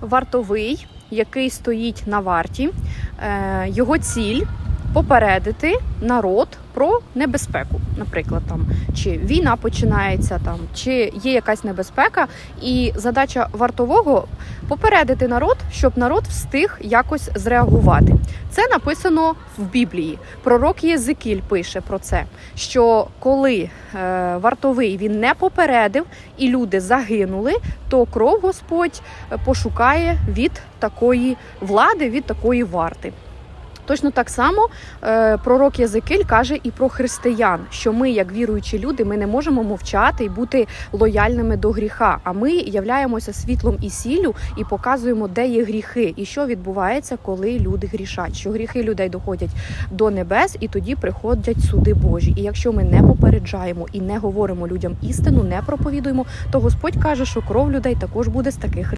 вартовий, який стоїть на варті. Е, Його ціль попередити народ про небезпеку. Наприклад, там чи війна починається, там чи є якась небезпека, і задача вартового попередити народ, щоб народ встиг якось зреагувати. Це написано в Біблії. Пророк Єзикіль пише про це, що коли е, вартовий він не попередив і люди загинули, то кров Господь е, пошукає від такої влади, від такої варти. Точно так само е, пророк Єзикиль каже і про християн, що ми, як віруючі люди, ми не можемо мовчати і бути лояльними до гріха. А ми являємося світлом і сіллю і показуємо, де є гріхи, і що відбувається, коли люди грішать. Що гріхи людей доходять до небес, і тоді приходять суди Божі. І якщо ми не попереджаємо і не говоримо людям істину, не проповідуємо, то Господь каже, що кров людей також буде з таких